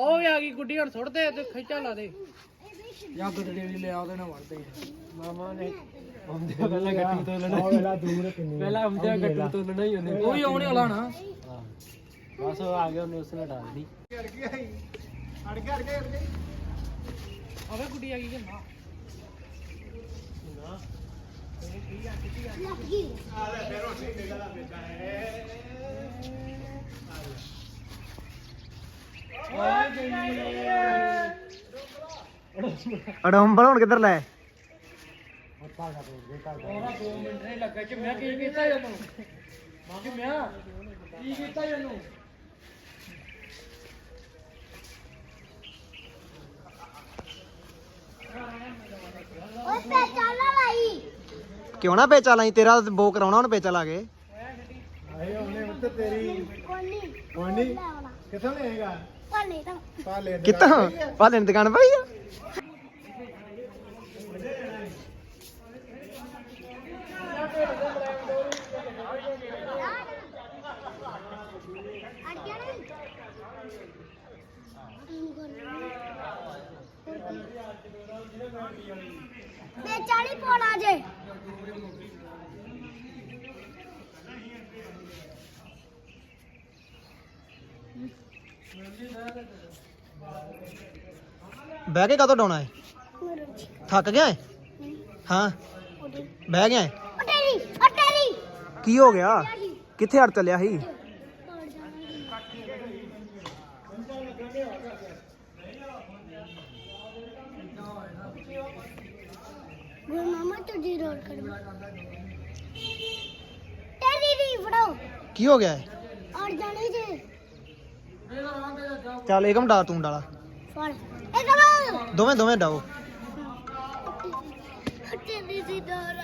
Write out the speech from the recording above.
ਉਹ ਵੀ ਆ ਗਈ ਗੁੱਡੀ ਹੁਣ ਸੁੱਟ ਦੇ ਤੇ ਖਿੱਚਾ ਲਾ ਦੇ। ਜਾਂ ਗੱਡੀ ਵੀ ਲਿਆ ਉਹਦੇ ਨਾਲ ਵੜਦੇ ਮਾਮਾ ਨੇ ਆਉਂਦੇ ਪਹਿਲਾਂ ਗੱਟੂ ਤੋਂ ਲੈਣਾ ਪਹਿਲਾਂ ਦੂਰ ਕਿੰਨੀ। ਪਹਿਲਾਂ ਆਉਂਦੇ ਗੱਟੂ ਤੋਂ ਲੈਣਾ ਹੀ ਉਹਨੇ। ਉਹ ਵੀ ਆਉਣੇ ਵਾਲਾ ਨਾ। ਹਾਂ। ਬਸ ਉਹ ਆ ਗਿਆ ਉਹਨੇ ਉਸਨੇ ਡਾਲ ਦੀ ਆਵੇ ਗੁੱਡੀ ਆ ਗਈ ਕਿ ਨਾ? ਅਡੰਬਰ ਹੁਣ ਕਿੱਧਰ ਲੈ ਉਹਦਾ 2 ਮਿੰਟ ਨਹੀਂ ਲੱਗਾ ਕਿ ਮੈਂ ਕੀ ਕੀਤਾ ਇਹਨੂੰ ਮਾਂ ਕਿ ਮੈਂ ਕੀ ਕੀਤਾ ਇਹਨੂੰ ਓਏ ਪਹਿਚਾਨ ਨਾ ਲਾਈ ਕਿਉਂ ਨਾ ਪੇਚਾ ਲਾਈ? ਤੇਰਾ ਬੋ ਕਰਾਉਣਾ ਹੁਣ ਪੇਚਾ ਲਾ ਕੇ। ਆਏ ਉਹਨੇ ਉੱਤੇ ਤੇਰੀ। ਕੋਨੀ ਲਾਉਣਾ ਕਿੱਥੋਂ ਲਏਗਾ ਕੋਨੀ ਤਾਂ। ਭਾਲੇ ਦੀ ਦੁਕਾਨ ਪਈ ਆ। ਗਿਆ ਨਾ ਤੇ 40 ਪੋਣਾ ਜੇ। ਬਹਿ ਕੇ ਕਦੋਂ ਡਾਉਣਾ ਹੈ ਥੱਕ ਗਿਆ ਹੈ। ਹਾਂ ਬਹਿ ਗਿਆ ਹੈ ਕੀ ਹੋ ਗਿਆ? ਕਿੱਥੇ ਅੜ ਚੱਲਿਆ ਸੀ? ਕੀ ਹੋ ਗਿਆ ਹੈ ਚੱਲ ਏਕਮ ਡਾ ਤੂੰ ਡਾਲਾ? ਫੜ। ਇਹ ਕਮਾ ਦੋਵੇਂ ਦੋਵੇਂ ਡਾਓ। ਤੇਰੀ ਦੀ ਡੋਰ